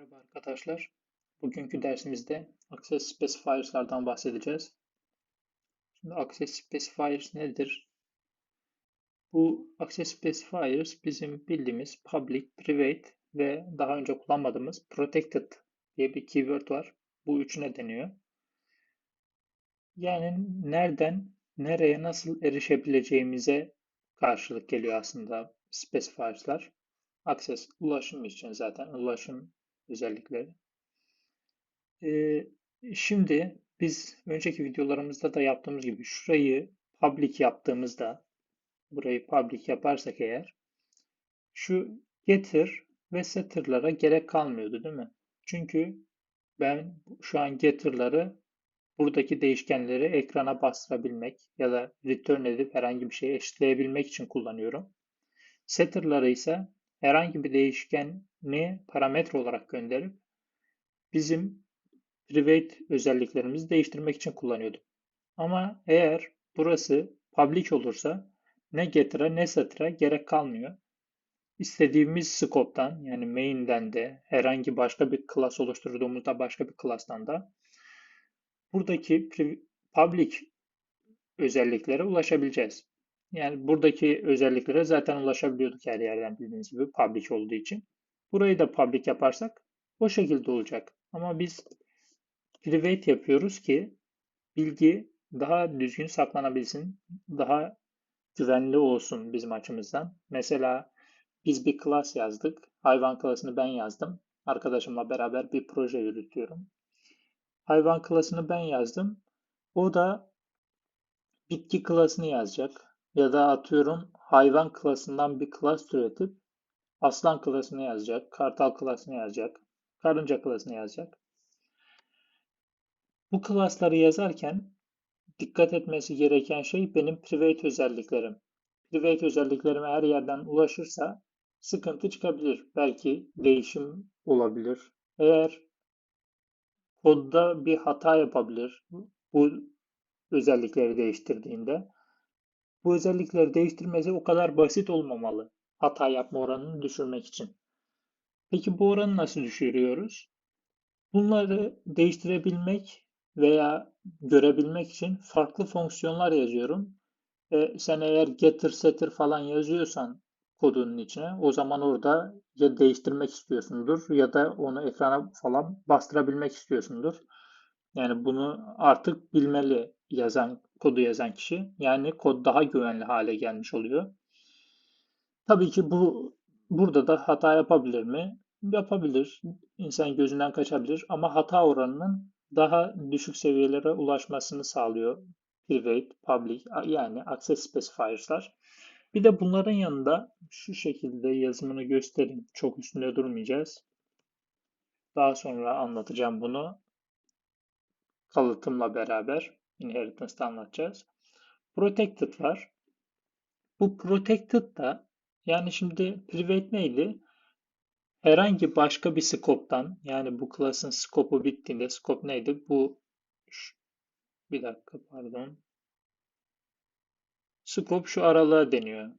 Merhaba arkadaşlar. Bugünkü dersimizde Access Specifiers'lardan bahsedeceğiz. Şimdi Access Specifiers nedir? Bu Access Specifiers bizim bildiğimiz public, private ve daha önce kullanmadığımız protected diye bir keyword var. Bu üçüne deniyor. Yani nereden, nereye nasıl erişebileceğimize karşılık geliyor aslında specifiers'lar. Access ulaşım için zaten ulaşım özellikleri. Ee, şimdi biz önceki videolarımızda da yaptığımız gibi şurayı public yaptığımızda burayı public yaparsak eğer şu getir ve setter'lara gerek kalmıyordu değil mi? Çünkü ben şu an getter'ları buradaki değişkenleri ekrana bastırabilmek ya da return edip herhangi bir şeye eşitleyebilmek için kullanıyorum. Setter'ları ise herhangi bir değişkeni parametre olarak gönderip bizim private özelliklerimizi değiştirmek için kullanıyordum. Ama eğer burası public olursa ne getire ne setter'a gerek kalmıyor. İstediğimiz scope'tan yani main'den de herhangi başka bir class oluşturduğumuzda başka bir class'tan da buradaki public özelliklere ulaşabileceğiz. Yani buradaki özelliklere zaten ulaşabiliyorduk her yerden bildiğiniz gibi public olduğu için. Burayı da public yaparsak o şekilde olacak. Ama biz private yapıyoruz ki bilgi daha düzgün saklanabilsin, daha güvenli olsun bizim açımızdan. Mesela biz bir class yazdık. Hayvan klasını ben yazdım. Arkadaşımla beraber bir proje yürütüyorum. Hayvan klasını ben yazdım. O da bitki klasını yazacak. Ya da atıyorum hayvan klasından bir klas türetip aslan klasını yazacak, kartal klasını yazacak, karınca klasını yazacak. Bu klasları yazarken dikkat etmesi gereken şey benim private özelliklerim. Private özelliklerime her yerden ulaşırsa sıkıntı çıkabilir. Belki değişim olabilir. Eğer kodda bir hata yapabilir bu özellikleri değiştirdiğinde bu özellikleri değiştirmesi o kadar basit olmamalı hata yapma oranını düşürmek için. Peki bu oranı nasıl düşürüyoruz? Bunları değiştirebilmek veya görebilmek için farklı fonksiyonlar yazıyorum. E, sen eğer getter setter falan yazıyorsan kodunun içine o zaman orada ya değiştirmek istiyorsundur ya da onu ekrana falan bastırabilmek istiyorsundur. Yani bunu artık bilmeli yazan kodu yazan kişi. Yani kod daha güvenli hale gelmiş oluyor. Tabii ki bu burada da hata yapabilir mi? Yapabilir. İnsan gözünden kaçabilir ama hata oranının daha düşük seviyelere ulaşmasını sağlıyor private, public yani access specifiers'lar. Bir de bunların yanında şu şekilde yazımını göstereyim. Çok üstünde durmayacağız. Daha sonra anlatacağım bunu kalıtımla beraber inheritance'da anlatacağız. Protected var. Bu protected da yani şimdi private neydi? Herhangi başka bir scope'tan yani bu class'ın scope'u bittiğinde scope neydi? Bu bir dakika pardon. Scope şu aralığa deniyor.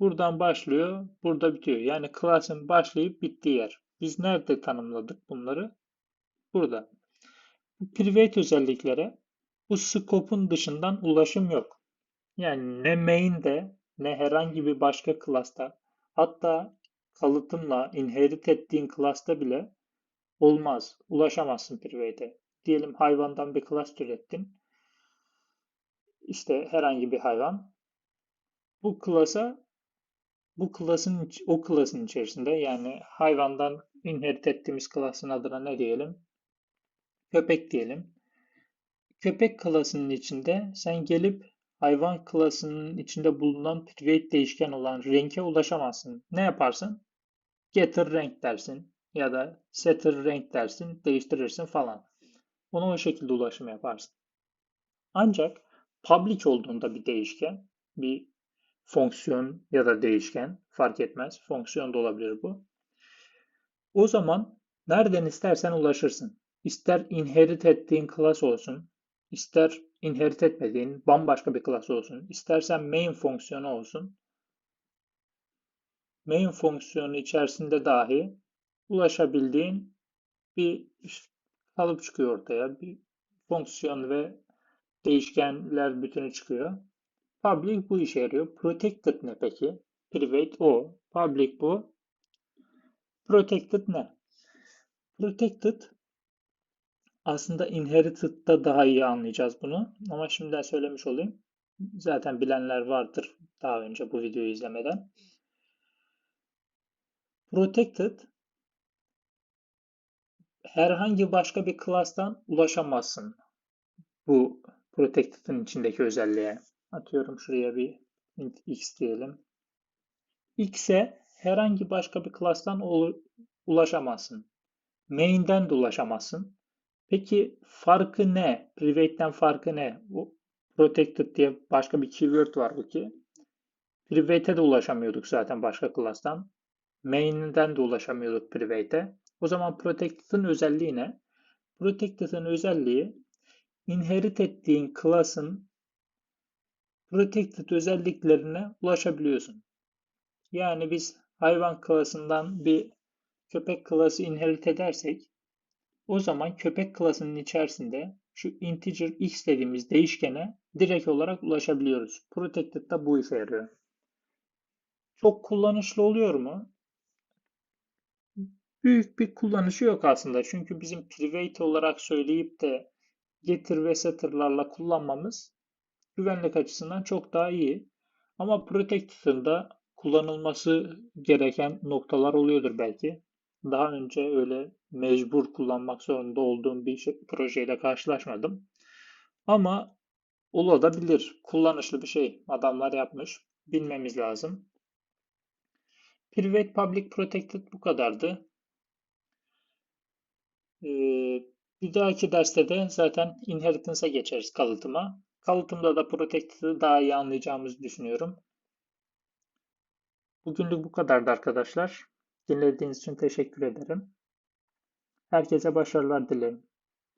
Buradan başlıyor, burada bitiyor. Yani class'ın başlayıp bittiği yer. Biz nerede tanımladık bunları? Burada. Bu private özelliklere bu scope'un dışından ulaşım yok. Yani ne main'de ne herhangi bir başka class'ta hatta kalıtımla inherit ettiğin class'ta bile olmaz. Ulaşamazsın private'e. Diyelim hayvandan bir class türettin. İşte herhangi bir hayvan. Bu class'a bu class'ın o class'ın içerisinde yani hayvandan inherit ettiğimiz class'ın adına ne diyelim? Köpek diyelim. Köpek klasının içinde sen gelip hayvan klasının içinde bulunan private değişken olan renke ulaşamazsın. Ne yaparsın? Getter renk dersin ya da setter renk dersin, değiştirirsin falan. Ona o şekilde ulaşım yaparsın. Ancak public olduğunda bir değişken, bir fonksiyon ya da değişken fark etmez. Fonksiyon da olabilir bu. O zaman nereden istersen ulaşırsın. İster inherit ettiğin class olsun, ister inherit etmediğin bambaşka bir class olsun, istersen main fonksiyonu olsun. Main fonksiyonu içerisinde dahi ulaşabildiğin bir kalıp çıkıyor ortaya. Bir fonksiyon ve değişkenler bütünü çıkıyor. Public bu işe yarıyor. Protected ne peki? Private o. Public bu. Protected ne? Protected aslında inherited'da daha iyi anlayacağız bunu. Ama şimdiden söylemiş olayım. Zaten bilenler vardır daha önce bu videoyu izlemeden. Protected herhangi başka bir class'tan ulaşamazsın. Bu protected'ın içindeki özelliğe. Atıyorum şuraya bir int x diyelim. X'e herhangi başka bir class'tan ulaşamazsın. Main'den de ulaşamazsın. Peki farkı ne? Private'den farkı ne? Bu protected diye başka bir keyword var bu ki. Private'e de ulaşamıyorduk zaten başka class'tan. Main'den de ulaşamıyorduk private'e. O zaman protected'ın özelliği ne? Protected'ın özelliği inherit ettiğin class'ın protected özelliklerine ulaşabiliyorsun. Yani biz hayvan klasından bir köpek klası inherit edersek o zaman köpek klasının içerisinde şu integer x dediğimiz değişkene direkt olarak ulaşabiliyoruz. Protected da bu işe yarıyor. Çok kullanışlı oluyor mu? Büyük bir kullanışı yok aslında. Çünkü bizim private olarak söyleyip de getir ve setter'larla kullanmamız güvenlik açısından çok daha iyi. Ama protected'ın da kullanılması gereken noktalar oluyordur belki. Daha önce öyle mecbur kullanmak zorunda olduğum bir şey, projeyle karşılaşmadım. Ama olabilir. Kullanışlı bir şey. Adamlar yapmış. Bilmemiz lazım. Private Public Protected bu kadardı. Ee, bir dahaki derste de zaten inheritance'a geçeriz kalıtıma. Kalıtımda da Protected'ı daha iyi anlayacağımızı düşünüyorum. Bugünlük bu kadardı arkadaşlar. Dinlediğiniz için teşekkür ederim. Herkese başarılar dilerim.